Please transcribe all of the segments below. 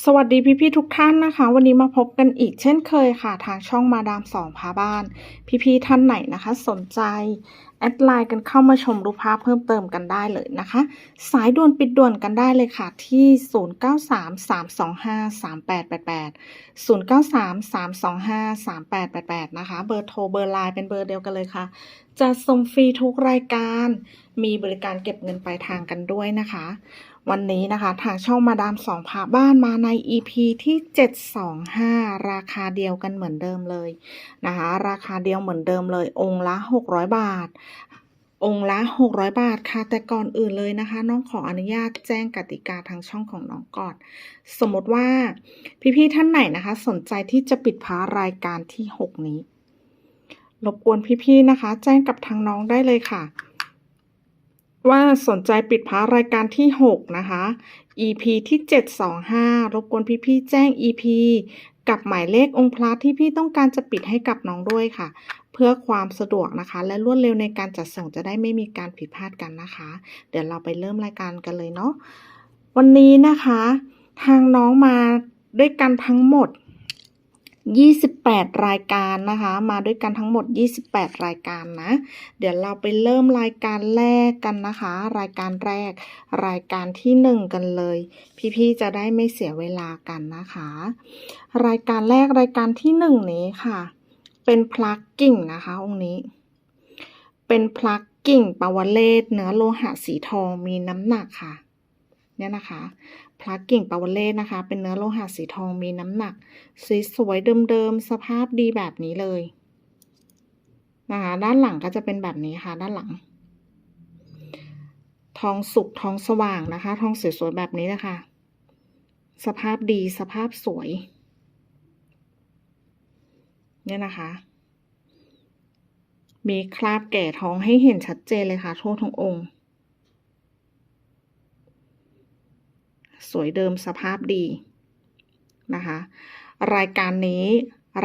สวัสดีพี่ๆทุกท่านนะคะ วันนี้มาพบกันอีกเช่นเคยค่ะ ทางช่องมาดามสองพาบ้าน พี่ๆท่านไหนนะคะ สนใจ แอดไลน์กันเข้ามาชมรูปภาพเพิ่มเติมกันได้เลยนะคะ สายด่วนปิดด่วนกันได้เลยค่ะ ที่ 0933253888 0933253888 นะคะ เบอร์โทรเบอร์ไลน์เป็นเบอร์เดียวกันเลยค่ะจะส่งฟรีทุกรายการ มีบริการเก็บเงินปลายทางกันด้วยนะคะ วันนี้นะคะ ทางช่องมาดามสองพาบ้านมาใน EP ที่ 725 ราคาเดียวกันเหมือนเดิมเลยนะคะ ราคาเดียวเหมือนเดิมเลย องค์ละ 600 บาท องค์ละ 600 บาทค่ะ แต่ก่อนอื่นเลยนะคะ น้องขออนุญาตแจ้งกติกาทางช่องของน้องก่อน สมมติว่าพี่ๆท่านไหนนะคะ สนใจที่จะปิดพารายการที่ 6 นี้ รบกวนพี่ๆนะคะ แจ้งกับทางน้องได้เลยค่ะ ว่าสนใจปิดพารายการที่ 6 นะคะ EP ที่ 725 รบกวนพี่ๆแจ้ง EP กับหมายเลของค์พระที่พี่ต้องการจะปิดให้กับน้องด้วยค่ะ เพื่อความสะดวกนะคะ และรวดเร็วในการจัดส่งจะได้ไม่มีการผิดพลาดกันนะคะ เดี๋ยวเราไปเริ่มรายการกันเลยเนาะวันนี้นะคะ ทางน้องมาด้วยกันทั้งหมด 28 รายการนะคะ มาด้วยกันทั้งหมด 28 รายการนะ เดี๋ยวเราไปเริ่มรายการแรกกันนะคะ รายการแรก รายการที่หนึ่งกันเลย พี่ๆจะได้ไม่เสียเวลากันนะคะ รายการแรกรายการที่หนึ่งนี้ค่ะ เป็นพลักกิ่งนะคะองค์นี้ เป็นพลักกิ่งปาวเลศเนื้อโลหะสีทองมีน้ำหนักค่ะ เนี่ยนะคะ พลักกิ่งปาวเลศนะคะ เป็นเนื้อโลหะสีทองมีน้ำหนักสวยเดิมๆ สภาพดีแบบนี้เลย นะคะ ด้านหลังก็จะเป็นแบบนี้ค่ะ ด้านหลัง ทองสุกทองสว่างนะคะ ทองสวยๆแบบนี้นะคะ สภาพดีสภาพสวย เนี่ยนะคะ มีคราบแก่ทองให้เห็นชัดเจนเลยค่ะ ทั่วทั้งองค์ สวยเดิมสภาพดีนะคะ รายการนี้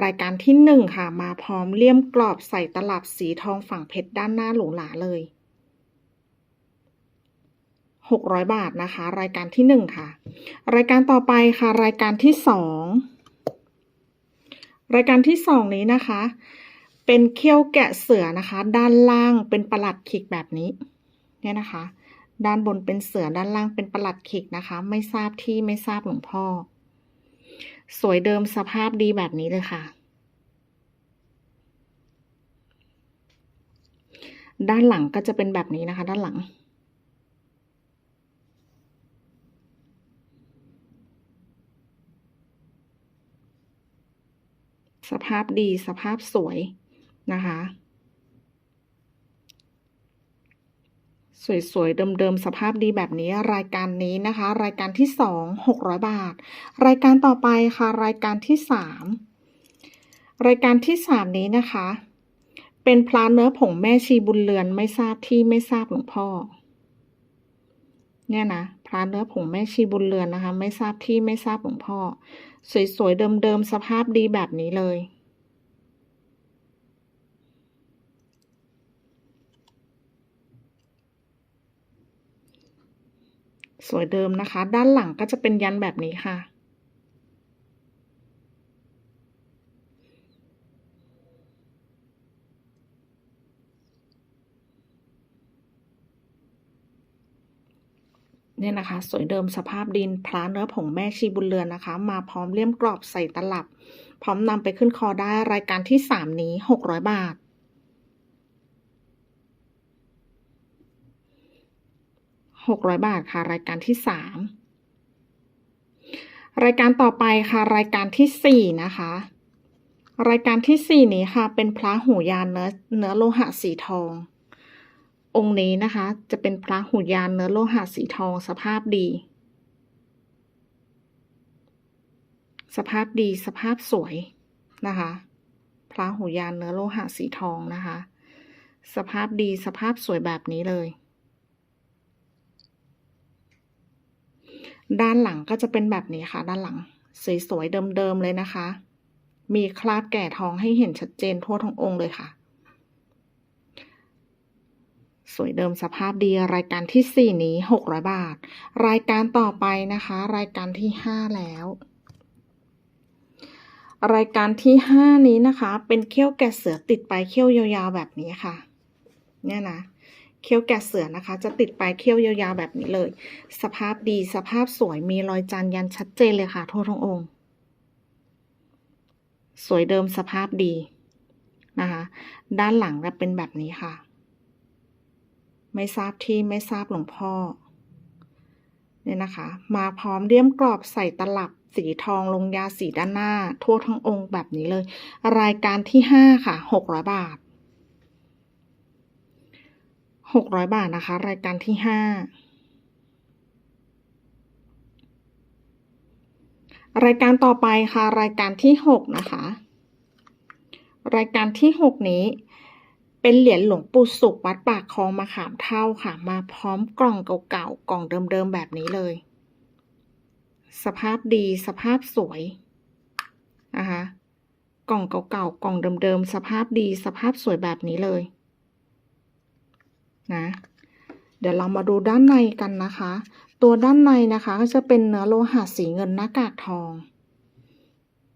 รายการที่หนึ่งค่ะ มาพร้อมเลี่ยมกรอบใส่ตลับสีทองฝั่งเพชรด้านหน้าหรูหราเลยหกร้อยบาทนะคะ รายการที่หนึ่งค่ะ รายการต่อไปค่ะ รายการที่สองรายการที่สองนี้นะคะ เป็นเขี้ยวแกะเสือนะคะ ด้านล่างเป็นประหลัดขิกแบบนี้ เนี่ยนะคะ ด้านบนเป็นเสือด้านล่างเป็นประหลัดขิกนะคะ ไม่ทราบที่ไม่ทราบหลวงพ่อ สวยเดิมสภาพดีแบบนี้เลยค่ะ ด้านหลังก็จะเป็นแบบนี้นะคะ ด้านหลัง สภาพดีสภาพสวยนะคะ สวยๆ เดิมๆ สภาพดีแบบนี้รายการนี้นะคะ รายการที่สองหกร้อยบาท รายการต่อไปค่ะ รายการที่สามรายการที่สามนี้นะคะ เป็นพระเนื้อผงแม่ชีบุญเรือนไม่ทราบที่ไม่ทราบหลวงพ่อ เนี่ยนะพระเนื้อผงแม่ชีบุญเรือนนะคะ ไม่ทราบที่ไม่ทราบหลวงพ่อ สวยๆ เดิมๆ สภาพดีแบบนี้เลย สวยเดิมนะคะ ด้านหลังก็จะเป็นยันแบบนี้ค่ะ เนี่ยนะคะ สวยเดิมสภาพดินพระเนื้อผงแม่ชีบุญเรือนนะคะ มาพร้อมเลี่ยมกรอบใส่ตลับ พร้อมนำไปขึ้นคอได้รายการที่สามนี้หกร้อยบาท หกร้อยบาทค่ะ รายการที่สามรายการต่อไปค่ะ รายการที่สี่นะคะ รายการที่สี่นี้ค่ะ เป็นพระหูยานเนื้อเนื้อโลหะสีทอง องค์นี้นะคะ จะเป็นพระหูยานเนื้อโลหะสีทองสภาพดี สภาพดีสภาพสวยนะคะ พระหูยานเนื้อโลหะสีทองนะคะ สภาพดีสภาพสวยแบบนี้เลย ด้านหลังก็จะเป็นแบบนี้ค่ะ ด้านหลัง สวยๆเดิมๆเลยนะคะ มีคราบแก่ทองให้เห็นชัดเจนทั่วทั้งองค์เลยค่ะ สวยเดิมสภาพดีรายการที่สี่นี้หกร้อยบาท รายการต่อไปนะคะ รายการที่ห้าแล้ว รายการที่ห้านี้นะคะ เป็นเขี้ยวแกะเสือติดไปเขี้ยวยาวๆแบบนี้ค่ะ เนี่ยนะ เขี้ยวแกะเสือนะคะ จะติดไปเขี้ยวยาวๆแบบนี้เลย สภาพดีสภาพสวยมีรอยจานยันชัดเจนเลยค่ะทั่วทั้งองค์ สวยเดิมสภาพดีนะคะ ด้านหลังจะเป็นแบบนี้ค่ะ ไม่ทราบที่ไม่ทราบหลวงพ่อเนี่ยนะคะ มาพร้อมเลี่ยมกรอบใส่ตลับสีทองลงยาสีด้านหน้า ทั่วทั้งองค์แบบนี้เลย รายการที่ห้าค่ะหกร้อยบาท หกร้อยบาทนะคะ รายการที่ห้ารายการต่อไปค่ะ รายการที่หกนะคะ รายการที่หกนี้ เป็นเหรียญหลวงปู่สุขวัดปากคลองมาขามเท่าค่ะ มาพร้อมกล่องเก่าๆกล่องเดิมๆแบบนี้เลย สภาพดีสภาพสวยนะคะกล่องเก่าๆกล่องเดิมๆสภาพดีสภาพสวยแบบนี้เลย นะเดี๋ยวเรามาดูด้านในกันนะคะ ตัวด้านในนะคะก็จะเป็นเนื้อโลหะสีเงินหน้ากากทอง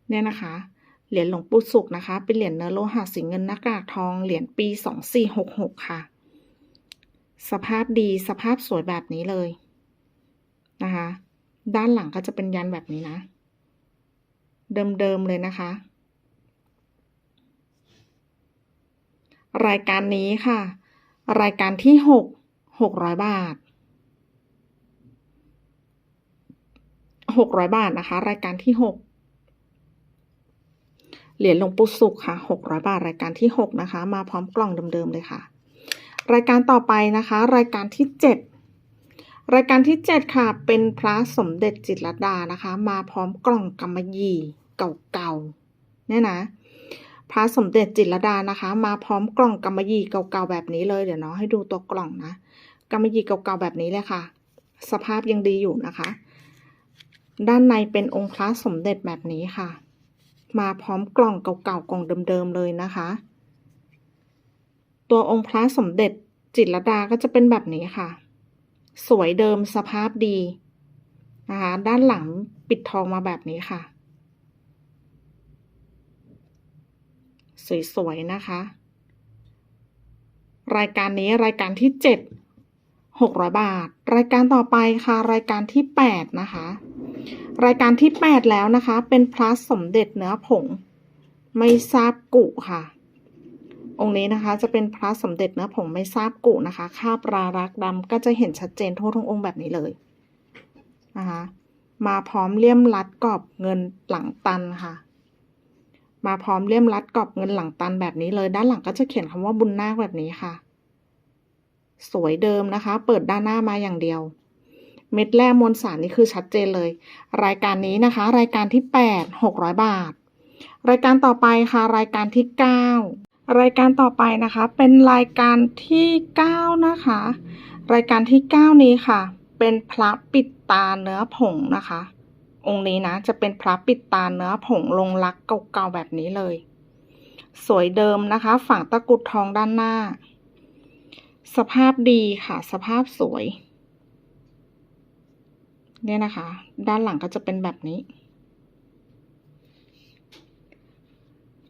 เนี่ยนะคะ เหรียญหลวงปู่สุขนะคะ เป็นเหรียญเนื้อโลหะสีเงินหน้ากากทอง เหรียญปีสองสี่หกหกค่ะ สภาพดีสภาพสวยแบบนี้เลยนะคะ ด้านหลังก็จะเป็นยันแบบนี้นะ เดิมๆเลยนะคะ รายการนี้ค่ะ รายการที่หกหกร้อยบาทหกร้อยบาทนะคะ รายการที่หกเหรียญหลวงปู่สุขค่ะหกร้อยบาท รายการที่หกนะคะ มาพร้อมกล่องเดิมๆเลยค่ะ รายการต่อไปนะคะ รายการที่เจ็ดรายการที่เจ็ดค่ะ เป็นพระสมเด็จจิตรดานะคะ มาพร้อมกล่องกำมะหยี่เก่าๆเนี่ยนะ พระสมเด็จจิตรดานะคะ มาพร้อมกล่องกำมะหยี่เก่าๆแบบนี้เลยเดี๋ยวน้อให้ดูตัวกล่องนะกำมะหยี่เก่าๆแบบนี้เลยค่ะ สภาพยังดีอยู่นะคะ ด้านในเป็นองค์พระสมเด็จแบบนี้ค่ะ มาพร้อมกล่องเก่าๆกล่องเดิมๆเลยนะคะ ตัวองค์พระสมเด็จจิตรดาก็จะเป็นแบบนี้ค่ะ สวยเดิมสภาพดีนะคะด้านหลังปิดทองมาแบบนี้ค่ะ สวยๆนะคะ รายการนี้รายการที่เจ็ดหกร้อยบาท รายการต่อไปค่ะ รายการที่แปดนะคะ รายการที่แปดแล้วนะคะ เป็นพระสมเด็จเนื้อผง ไม่ทราบกุค่ะ องค์นี้นะคะจะเป็นพระสมเด็จเนื้อผงไม่ทราบกุนะคะข้าปลารักดำก็จะเห็นชัดเจนทั่วทั้งองค์แบบนี้เลยนะคะมาพร้อมเลี่ยมรัดกรอบเงินหลังตันค่ะ มาพร้อมเลี่ยมรัดกรอบเงินหลังตันแบบนี้เลย ด้านหลังก็จะเขียนคำว่าบุญนาคแบบนี้ค่ะ สวยเดิมนะคะ เปิดด้านหน้ามาอย่างเดียว เม็ดแร่มวลสารนี่คือชัดเจนเลย รายการนี้นะคะ รายการที่แปดหกร้อยบาท รายการต่อไปค่ะ รายการที่เก้ารายการต่อไปนะคะ เป็นรายการที่เก้านะคะ รายการที่เก้านี้ค่ะ เป็นพระปิดตาเนื้อผงนะคะ องค์นี้นะ จะเป็นพระปิดตาเนื้อผงลงรักเก่าๆแบบนี้เลย สวยเดิมนะคะ ฝั่งตะกุดทองด้านหน้า สภาพดีค่ะ สภาพสวย เนี่ยนะคะ ด้านหลังก็จะเป็นแบบนี้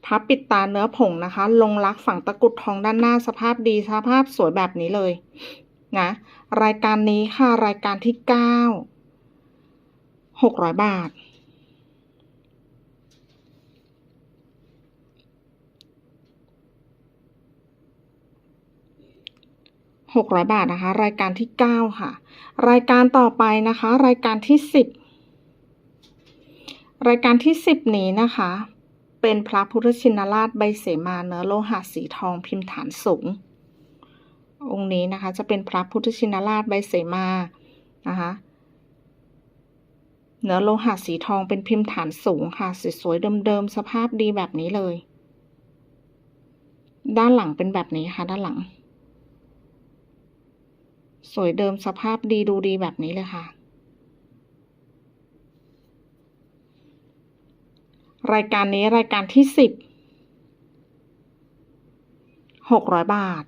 พับปิดตาเนื้อผงนะคะ ลงรักฝั่งตะกุดทองด้านหน้าสภาพดีสภาพสวยแบบนี้เลยนะ รายการนี้ค่ะรายการที่เก้า หกร้อยบาท หกร้อยบาทนะคะ รายการที่เก้าค่ะ รายการต่อไปนะคะ รายการที่สิบรายการที่สิบนี้นะคะ เป็นพระพุทธชินราชใบเสมาเนื้อโลหะสีทองพิมพ์ฐานสูง องค์นี้นะคะจะเป็นพระพุทธชินราชใบเสมานะคะ เนื้อโลหะสีทองเป็นพิมพ์ฐานสูงค่ะ สวยๆเดิมๆสภาพดีแบบนี้เลย ด้านหลังเป็นแบบนี้ค่ะ ด้านหลัง สวยเดิมสภาพดีดูดีแบบนี้เลยค่ะ รายการนี้รายการที่สิบหกร้อยบาท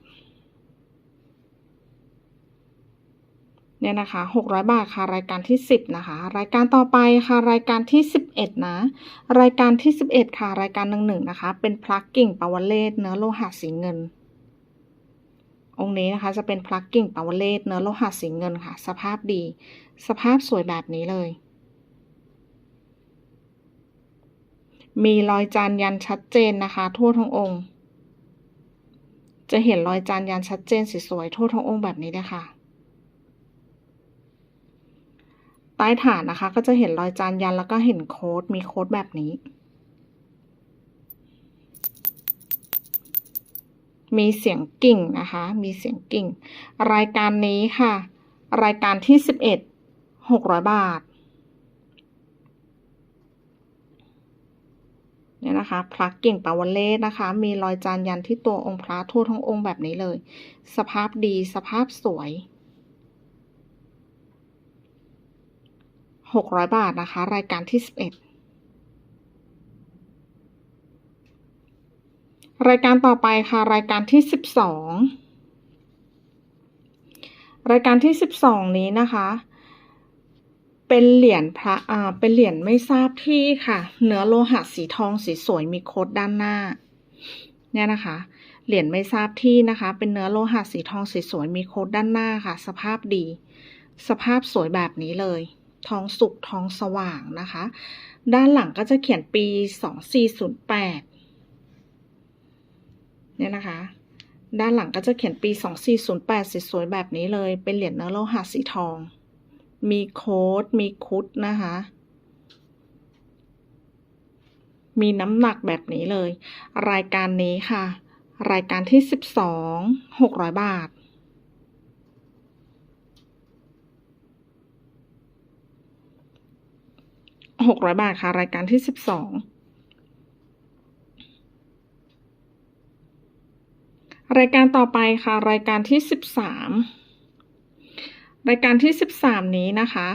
เนี่ยนะคะหกร้อยบาทค่ะรายการที่สิบนะคะรายการต่อไปค่ะรายการที่สิบเอ็ดนะ รายการที่สิบเอ็ดค่ะรายการหนึ่งหนึ่งนะคะเป็นพลักกิ่งปาวเลศเนื้อโลหะสีเงิน องค์นี้นะคะจะเป็นพลักกิ่งปาวเลศเนื้อโลหะสีเงินค่ะ สภาพดี สภาพสวยแบบนี้เลย มีรอยจานยันชัดเจนนะคะ ทั่วทั้งองค์ จะเห็นรอยจานยันชัดเจนสวยๆทั่วทั้งองค์แบบนี้เลยค่ะ ใต้ฐานนะคะ ก็จะเห็นรอยจานยันแล้วก็เห็นโค้ดมีโค้ดแบบนี้ มีเสียงกิ่งนะคะ มีเสียงกิ่ง รายการนี้ค่ะ รายการที่สิบเอ็ดหกร้อยบาทเนี่ยนะคะพระกิ่งปาวเลศนะคะ มีรอยจานยันที่ตัวองค์พระทั่วทั้งองค์แบบนี้เลย สภาพดีสภาพสวย หกร้อยบาทนะคะ รายการที่สิบเอ็ดรายการต่อไปค่ะ รายการที่สิบสองรายการที่สิบสองนี้นะคะ เป็นเหรียญพระอ่าเป็นเหรียญไม่ทราบที่ค่ะ เนื้อโลหะสีทองสีสวยมีโคดด้านหน้า เนี่ยนะคะเหรียญไม่ทราบที่นะคะ เป็นเนื้อโลหะสีทองสีสวยมีโค้ดด้านหน้าค่ะ สภาพดี สภาพสวยแบบนี้เลย ทองสุกทองสว่างนะคะ ด้านหลังก็จะเขียนปีสองสี่ศูนย์แปดเนี่ยนะคะ ด้านหลังก็จะเขียนปีสองสี่ศูนย์แปดสวยๆแบบนี้เลย เป็นเหรียญเนื้อโลหะสีทอง มีโค้ด มีคุดนะคะ มีน้ำหนักแบบนี้เลย รายการนี้ค่ะ รายการที่สิบสองหกร้อยบาท หกร้อยบาทค่ะ รายการที่สิบสองรายการต่อไปค่ะ รายการที่สิบสามรายการที่สิบสามนี้นะคะ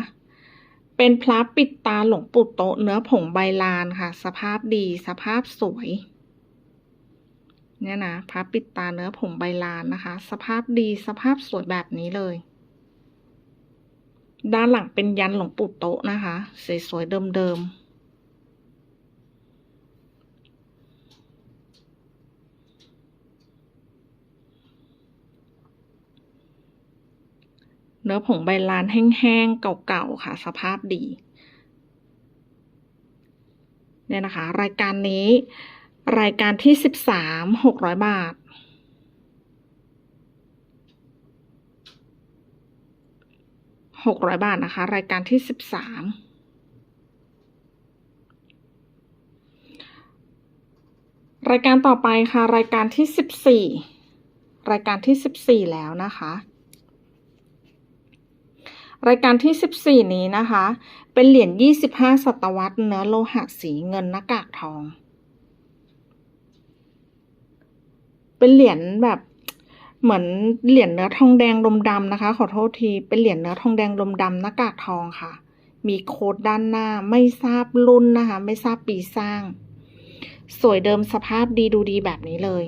เป็นพระปิดตาหลวงปู่โตะเนื้อผงใบลานค่ะ สภาพดีสภาพสวย เนี่ยนะพระปิดตาเนื้อผงใบลานนะคะ สภาพดีสภาพสวยแบบนี้เลย ด้านหลังเป็นยันหลวงปู่โตะนะคะ สวยๆเดิมๆเนื้อผงใบลานแห้งๆ เก่าๆ ค่ะ สภาพดี เนี่ยนะคะ รายการนี้ รายการที่สิบสามหกร้อยบาท หกร้อยบาทนะคะ รายการที่สิบสามรายการต่อไปค่ะ รายการที่สิบสี่รายการที่สิบสี่แล้วนะคะ รายการที่สิบสี่นี้นะคะ เป็นเหรียญยี่สิบห้าศตวรรษเนื้อโลหะสีเงินหน้ากากทอง เป็นเหรียญแบบ เหมือนเหรียญเนื้อทองแดงลมดำนะคะ ขอโทษทีเป็นเหรียญเนื้อทองแดงลมดำหน้ากากทองค่ะ มีโค้ดด้านหน้าไม่ทราบรุ่นนะคะ ไม่ทราบปีสร้าง สวยเดิมสภาพดีดูดีแบบนี้เลย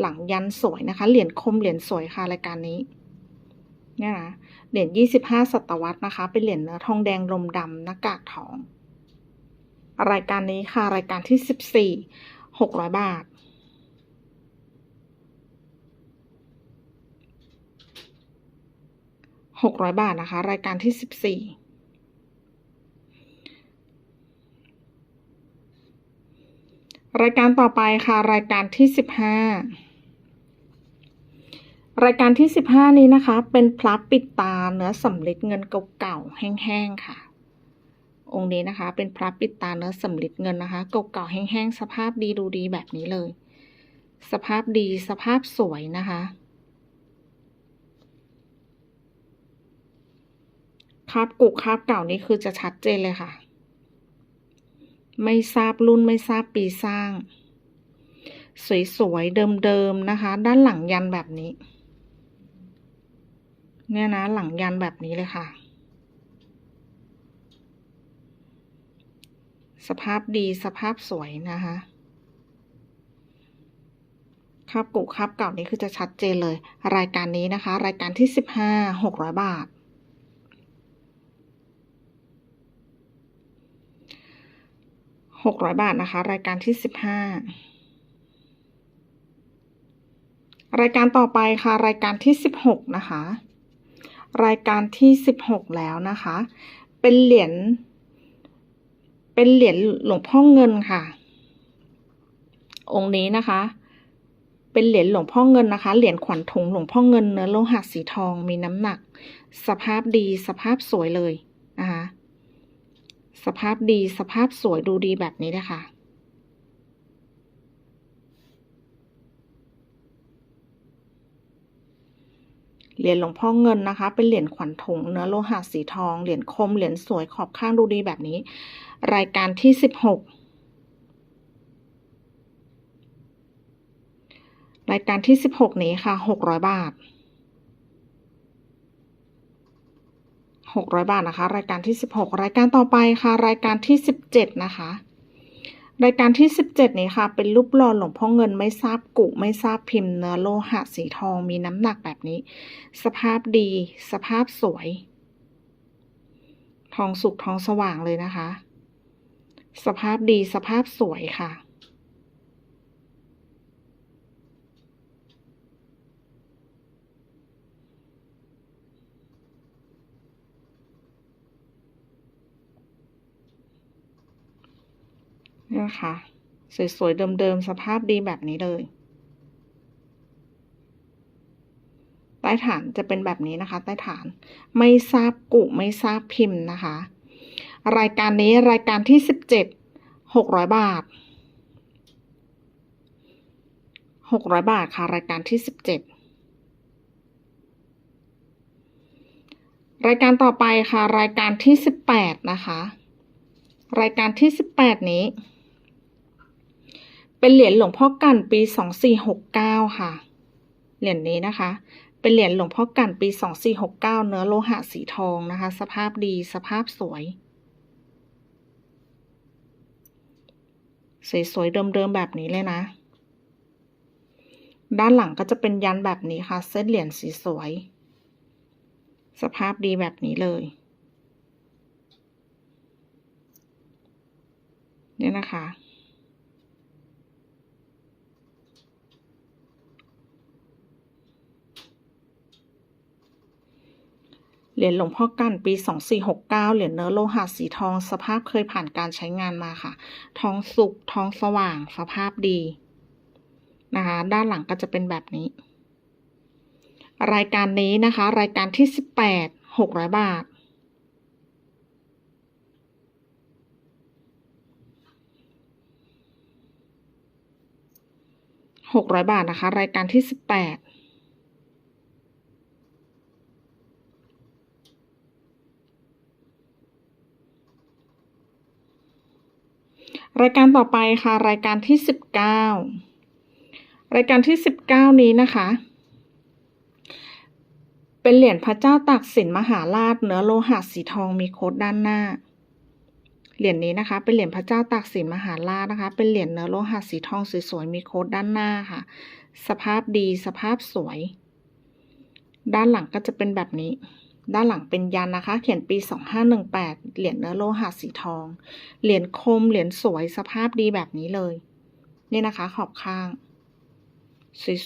หลังยันสวยนะคะ เหรียญคมเหรียญสวยค่ะรายการนี้เนี่ยนะเหรียญยี่สิบห้าศตวรรษนะคะ เป็นเหรียญเนื้อทองแดงลมดำหน้ากากทอง รายการนี้ค่ะ รายการที่สิบสี่หกร้อยบาท หกร้อยบาทนะคะ รายการที่สิบสี่รายการต่อไปค่ะ รายการที่สิบห้ารายการที่สิบห้านี้นะคะ เป็นพลับปิดตาเนื้อสำริดเงินเก่าๆแห้งๆค่ะ องค์นี้นะคะ เป็นพระปิดตาเนื้อสำริดเงินนะคะเก่าๆแห้งๆสภาพดีดูดีแบบนี้เลย สภาพดีสภาพสวยนะคะ คราบกุกคราบเก่านี่คือจะชัดเจนเลยค่ะ ไม่ทราบรุ่นไม่ทราบปีสร้าง สวยๆ เดิมๆ นะคะ ด้านหลังยันแบบนี้ เนี่ยนะหลังยันแบบนี้เลยค่ะ สภาพดีสภาพสวยนะคะคราบกุคราบเก่านี่คือจะชัดเจนเลย รายการนี้นะคะ รายการที่สิบห้าหกร้อยบาท หกร้อยบาทนะคะ รายการที่สิบห้ารายการต่อไปค่ะ รายการที่สิบหกนะคะ รายการที่สิบหกแล้วนะคะ เป็นเหรียญเป็นเหรียญหลวงพ่อเงินค่ะ องค์นี้นะคะ เป็นเหรียญหลวงพ่อเงินนะคะ เหรียญขวัญถุงหลวงพ่อเงินเนื้อโลหะสีทองมีน้ำหนัก สภาพดีสภาพสวยเลย สภาพดีสภาพสวยดูดีแบบนี้เลยค่ะเหรียญหลวงพ่อเงินนะคะ เป็นเหรียญขวัญถุงเนื้อโลหะสีทอง เหรียญคม เหรียญสวยขอบข้างดูดีแบบนี้ รายการที่สิบหกรายการที่สิบหกนี้ค่ะหกร้อยบาท หกร้อยบาทนะคะ รายการที่สิบหกรายการต่อไปค่ะ รายการที่สิบเจ็ดนะคะ รายการที่สิบเจ็ดนี้ค่ะ เป็นรูปหล่อหลวงพ่อเงินไม่ทราบกุไม่ทราบพิมพ์เนื้อโลหะสีทองมีน้ำหนักแบบนี้ สภาพดี สภาพสวย ทองสุกทองสว่างเลยนะคะ สภาพดีสภาพสวยค่ะ นี่นะคะสวยๆเดิมๆสภาพดีแบบนี้เลย ใต้ฐานจะเป็นแบบนี้นะคะ ใต้ฐานไม่ทราบกุไม่ทราบพิมพ์นะคะ รายการนี้รายการที่สิบเจ็ดหกร้อยบาทหกร้อยบาทค่ะ รายการที่สิบเจ็ดรายการต่อไปค่ะ รายการที่สิบแปดนะคะ รายการที่สิบแปดนี้ เป็นเหรียญหลวงพ่อกันปีสองสี่หกเก้าค่ะ เหรียญนี้นะคะ เป็นเหรียญหลวงพ่อกันปีสองสี่หกเก้าเนื้อโลหะสีทองนะคะ สภาพดีสภาพสวย สวยๆเดิมๆแบบนี้เลยนะ ด้านหลังก็จะเป็นยันแบบนี้ค่ะ เส้นเหรียญสีสวย สภาพดีแบบนี้เลยเนี่ยนะคะ เหรียญหลวงพ่อกันปี 2469 เหรียญเนื้อโลหะสีทอง สภาพเคยผ่านการใช้งานมาค่ะ ทองสุก ทองสว่าง สภาพดีนะคะ ด้านหลังก็จะเป็นแบบนี้ รายการนี้นะคะ รายการที่ 18 600 บาทหกร้อยบาทนะคะ รายการที่สิบแปด รายการต่อไปค่ะ รายการที่สิบเก้ารายการที่สิบเก้านี้นะคะ เป็นเหรียญพระเจ้าตากสินมหาราชเนื้อโลหะสีทองมีโค้ดด้านหน้า เหรียญนี้นะคะ เป็นเหรียญพระเจ้าตากสินมหาราชนะคะ เป็นเหรียญเนื้อโลหะสีทองสวยๆมีโค้ดด้านหน้าค่ะ สภาพดีสภาพสวย ด้านหลังก็จะเป็นแบบนี้ ด้านหลังเป็นยันนะคะ เขียนปี 2518 เหรียญเนื้อโลหะสีทอง เหรียญคม เหรียญสวยสภาพดีแบบนี้เลย นี่นะคะ ขอบข้าง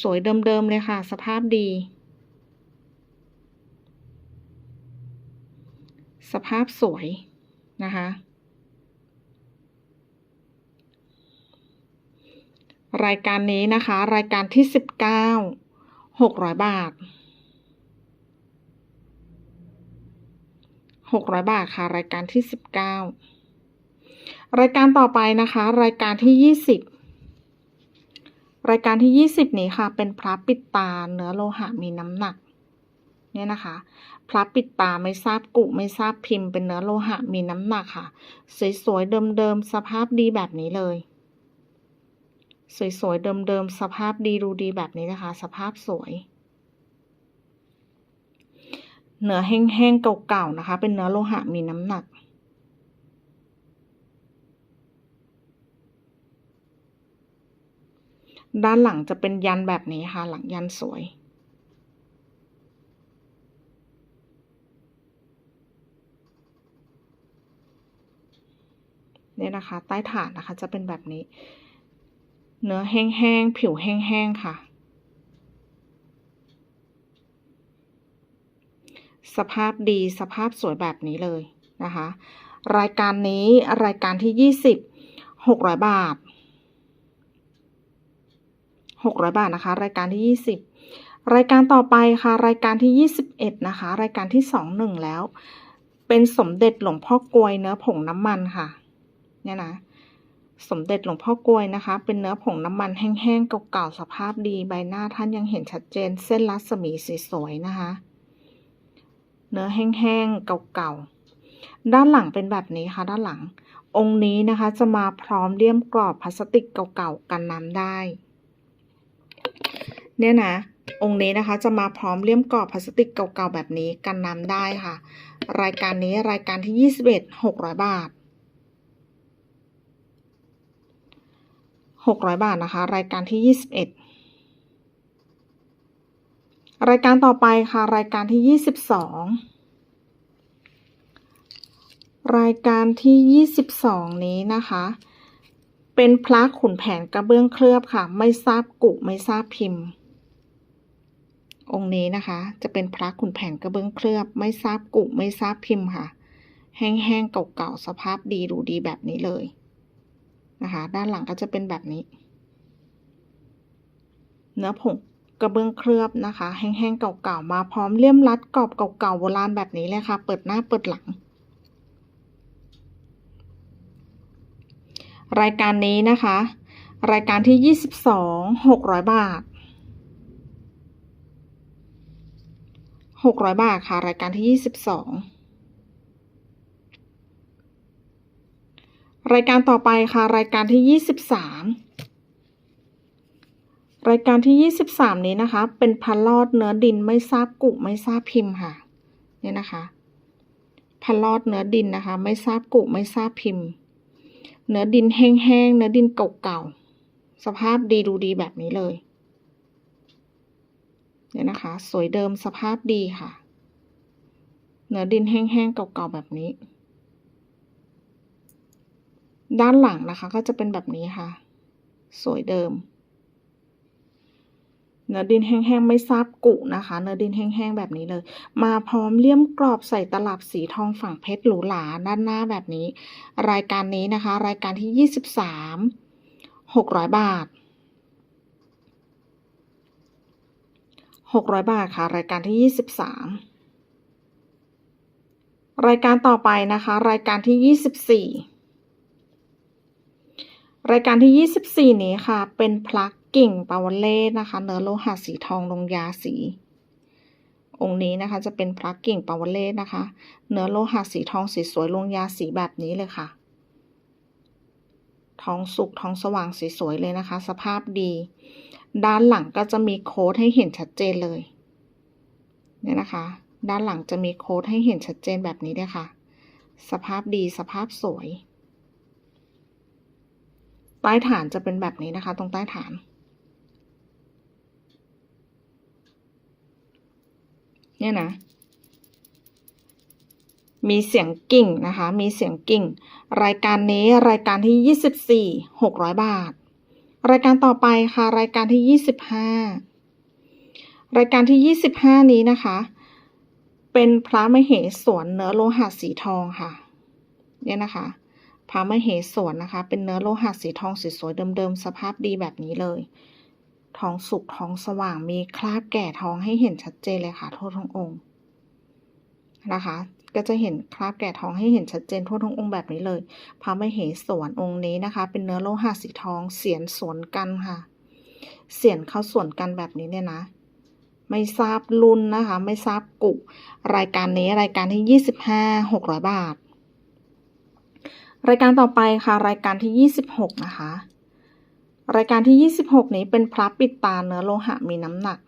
สวยๆ เดิมๆ เลยค่ะ สภาพดี สภาพสวยนะคะ รายการนี้นะคะ รายการที่สิบเก้าหกร้อยบาท หกร้อยบาทค่ะ รายการที่สิบเก้ารายการต่อไปนะคะ รายการที่ยี่สิบรายการที่ยี่สิบนี้ค่ะ เป็นพระปิดตาเนื้อโลหะมีน้ำหนักเนี่ยนะคะ พระปิดตาไม่ทราบกุไม่ทราบพิมพ์เป็นเนื้อโลหะมีน้ำหนักค่ะ สวยๆเดิมๆสภาพดีแบบนี้เลย สวยๆเดิมๆสภาพดีดูดีแบบนี้นะคะ สภาพสวย เนื้อแห้งๆเก่าๆนะคะ เป็นเนื้อโลหะมีน้ำหนัก ด้านหลังจะเป็นยันแบบนี้ค่ะ หลังยันสวยเนี่ยนะคะ ใต้ฐานนะคะจะเป็นแบบนี้ เนื้อแห้งๆ ผิวแห้งๆ ค่ะ สภาพดีสภาพสวยแบบนี้เลยนะคะ รายการนี้รายการที่ยี่สิบหกร้อยบาทหกร้อยบาทนะคะ รายการที่ยี่สิบรายการต่อไปค่ะ รายการที่ยี่สิบเอ็ดนะคะ รายการที่สองหนึ่งแล้ว เป็นสมเด็จหลวงพ่อกลวยเนื้อผงน้ำมันค่ะ เนี่ยนะสมเด็จหลวงพ่อกลวยนะคะ เป็นเนื้อผงน้ำมันแห้งๆเก่าๆสภาพดีใบหน้าท่านยังเห็นชัดเจน เส้นรัศมีสวยๆนะคะ เนื้อแห้งๆเก่าๆ ด้านหลังเป็นแบบนี้ค่ะ ด้านหลัง องค์นี้นะคะจะมาพร้อมเลี่ยมกรอบพลาสติกเก่าๆ กันน้ำได้ เนี่ยนะ องค์นี้นะคะจะมาพร้อมเลี่ยมกรอบพลาสติกเก่าๆ แบบนี้กันน้ำได้ค่ะ รายการนี้รายการที่ยี่สิบเอ็ดหกร้อยบาทหกร้อยบาทนะคะ รายการที่ยี่สิบเอ็ด รายการต่อไปค่ะ รายการที่ยี่สิบสองรายการที่ยี่สิบสองนี้นะคะ เป็นพระขุนแผนกระเบื้องเคลือบค่ะ ไม่ทราบกุไม่ทราบพิมพ์ องค์นี้นะคะ จะเป็นพระขุนแผนกระเบื้องเคลือบ ไม่ทราบกุไม่ทราบพิมพ์ค่ะ แห้งๆเก่าๆสภาพดีดูดีแบบนี้เลยนะคะ ด้านหลังก็จะเป็นแบบนี้ เนื้อผง กระเบื้องเคลือบนะคะ แห้งๆเก่าๆมาพร้อมเลี่ยมรัดกรอบเก่าๆโบราณแบบนี้เลยค่ะ เปิดหน้าเปิดหลัง รายการนี้นะคะ รายการที่ยี่สิบสองหกร้อยบาทหกร้อยบาทค่ะ รายการที่ยี่สิบสองรายการต่อไปค่ะ รายการที่ยี่สิบสาม รายการที่ยี่สิบสามนี้นะคะ เป็นพันลอดเนื้อดินไม่ทราบกุไม่ทราบพิมพ์ค่ะ เนี่ยนะคะพันลอดเนื้อดินนะคะ ไม่ทราบกุไม่ทราบพิมพ์ เนื้อดินแห้งๆเนื้อดินเก่าๆสภาพดีดูดีแบบนี้เลย เนี่ยนะคะ สวยเดิมสภาพดีค่ะ เนื้อดินแห้งๆเก่าๆแบบนี้ ด้านหลังนะคะ ก็จะเป็นแบบนี้ค่ะ สวยเดิม เนื้อดินแห้งๆ ไม่ทราบกุนะคะ เนื้อดินแห้งๆ แบบนี้เลย มาพร้อมเลี่ยมกรอบใส่ตลับสีทองฝั่งเพชรหรูหราด้านหน้าแบบนี้ รายการนี้นะคะ รายการที่ยี่สิบสามหกร้อยบาทหกร้อยบาทค่ะ รายการที่ยี่สิบสามรายการต่อไปนะคะ รายการที่ยี่สิบสี่รายการที่ยี่สิบสี่นี้ค่ะ เป็นพลัก กิ่งปาวเล่นะคะ เนื้อโลหะสีทองลงยาสี องค์นี้นะคะจะเป็นพระกิ่งปาวเล่นะคะ เนื้อโลหะสีทองสีสวยลงยาสีแบบนี้เลยค่ะ ทองสุกทองสว่างสีสวยเลยนะคะ สภาพดี ด้านหลังก็จะมีโค้ดให้เห็นชัดเจนเลยเนี่ยนะคะ ด้านหลังจะมีโค้ดให้เห็นชัดเจนแบบนี้เลยค่ะ สภาพดีสภาพสวย ใต้ฐานจะเป็นแบบนี้นะคะ ตรงใต้ฐาน เนี่ยนะ มีเสียงกิ่งนะคะ มีเสียงกิ่ง รายการนี้รายการที่ยี่สิบสี่หกร้อยบาท รายการต่อไปค่ะ รายการที่ยี่สิบห้ารายการที่ยี่สิบห้านี้นะคะ เป็นพระมเหสวนเนื้อโลหะสีทองค่ะ เนี่ยนะคะพระมเหสวนนะคะ เป็นเนื้อโลหะสีทองสวยๆเดิมๆสภาพดีแบบนี้เลย ท้องสุกท้องสว่างมีคราบแก่ท้องให้เห็นชัดเจนเลยค่ะ ทั่วทั้งองค์นะคะ ก็จะเห็นคราบแก่ท้องให้เห็นชัดเจนทั่วทั้งองค์แบบนี้เลยพระมเหสวนองค์นี้นะคะ เป็นเนื้อโลหะสีทองเสียนสวนกันค่ะ เสียนเข้าสวนกันแบบนี้เนี่ยนะ ไม่ทราบรุ่นนะคะ ไม่ทราบกุรายการนี้รายการที่ยี่สิบห้าหกร้อยบาท รายการต่อไปค่ะ รายการที่ยี่สิบหกนะคะ รายการที่ยี่สิบหกนี้เป็นพระปิดตาเนื้อโลหะมีน้ำหนัก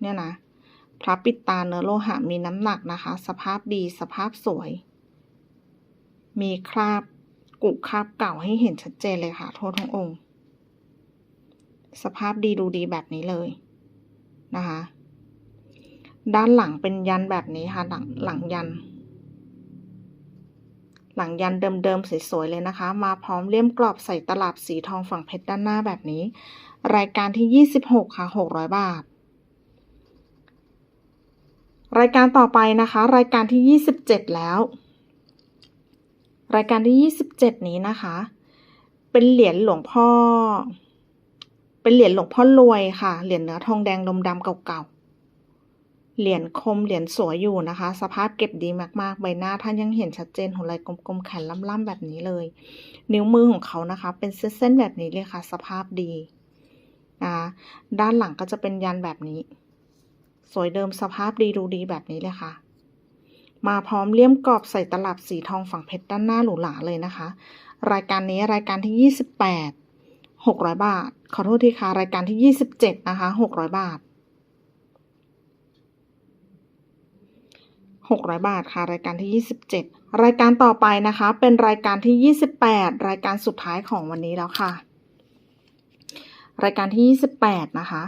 เนี่ยนะ พระปิดตาเนื้อโลหะมีน้ำหนักนะคะ สภาพดีสภาพสวย มีคราบกุคราบเก่าให้เห็นชัดเจนเลยค่ะทั่วทั้งองค์ สภาพดีดูดีแบบนี้เลยนะคะ ด้านหลังเป็นยันแบบนี้ค่ะ หลังหลังยัน หลังยันเดิมๆสวยๆเลยนะคะ มาพร้อมเลี่ยมกรอบใส่ตลับสีทองฝั่งเพชรด้านหน้าแบบนี้ รายการที่ 26 ค่ะ 600 บาท รายการต่อไปนะคะ รายการที่ 27 แล้ว รายการที่ 27 นี้นะคะ เป็นเหรียญหลวงพ่อ เป็นเหรียญหลวงพ่อรวยค่ะ เหรียญเนื้อทองแดงลมดำเก่าๆ เหรียญคมเหรียญสวยอยู่นะคะ สภาพเก็บดีมากๆ ใบหน้าท่านยังเห็นชัดเจนหัวไหล่กลมๆแขนล่ำๆแบบนี้เลย นิ้วมือของเขานะคะ เป็นเส้นๆแบบนี้เลยค่ะ สภาพดีนะด้านหลังก็จะเป็นยันแบบนี้ สวยเดิมสภาพดีดูดีแบบนี้เลยค่ะ มาพร้อมเลี่ยมกรอบใส่ตลับสีทองฝั่งเพชรด้านหน้าหรูหราเลยนะคะ รายการนี้รายการที่ 28 600 บาท ขอโทษทีค่ะรายการที่ 27 นะคะ 600 บาท 600 บาทค่ะ รายการที่ 27 รายการต่อไปนะคะ เป็นรายการที่ 28 รายการสุดท้ายของวันนี้แล้วค่ะ รายการที่ 28 นะคะ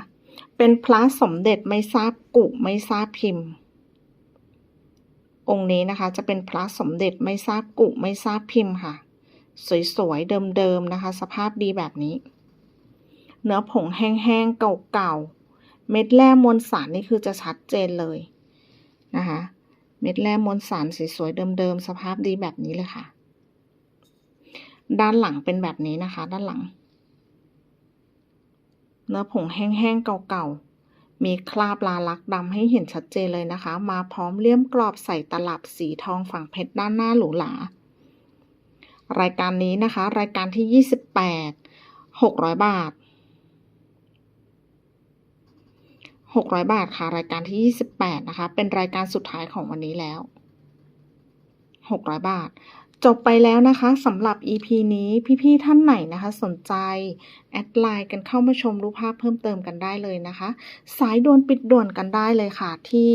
เป็นพระสมเด็จไม่ทราบกุไม่ทราบพิมพ์ องค์นี้นะคะจะเป็นพระสมเด็จไม่ทราบกุไม่ทราบพิมพ์ค่ะ สวยๆเดิมๆนะคะ สภาพดีแบบนี้ เนื้อผงแห้งๆเก่าๆเม็ดแร่มวลสารนี่คือจะชัดเจนเลยนะคะ เม็ดแร่มวลสารสวยๆเดิมๆสภาพดีแบบนี้เลยค่ะ ด้านหลังเป็นแบบนี้นะคะ ด้านหลัง เนื้อผงแห้งๆเก่าๆ มีคราบลาลักดำให้เห็นชัดเจนเลยนะคะ มาพร้อมเลี่ยมกรอบใส่ตลับสีทองฝั่งเพชรด้านหน้าหรูหรารายการนี้นะคะ รายการที่ 28 600 บาท 600 บาทค่ะ รายการที่ 28 นะคะ เป็นรายการสุดท้ายของวันนี้แล้ว 600 บาท จบไปแล้วนะคะสำหรับ EP นี้พี่ๆท่านไหนนะคะ สนใจ แอดไลน์กันเข้ามาชมรูปภาพเพิ่มเติมกันได้เลยนะคะ สายด่วนปิดด่วนกันได้เลยค่ะที่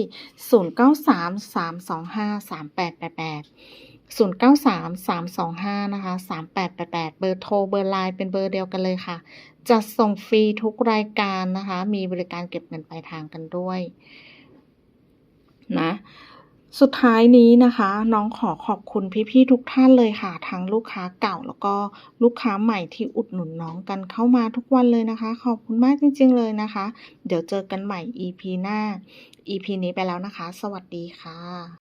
0933253888 093325 นะคะ 3888 เบอร์โทร เบอร์ไลน์เป็นเบอร์เดียวกันเลยค่ะ จัดส่งฟรีทุกรายการนะคะ มีบริการเก็บเงินปลายทางกันด้วยนะสุดท้ายนี้นะคะ น้องขอขอบคุณพี่ๆทุกท่านเลยค่ะ ทั้งลูกค้าเก่าแล้วก็ลูกค้าใหม่ที่อุดหนุนน้องกันเข้ามาทุกวันเลยนะคะ ขอบคุณมากจริง ๆ เลยนะคะ เดี๋ยวเจอกันใหม่ EP หน้า EP นี้ไปแล้วนะคะ สวัสดีค่ะ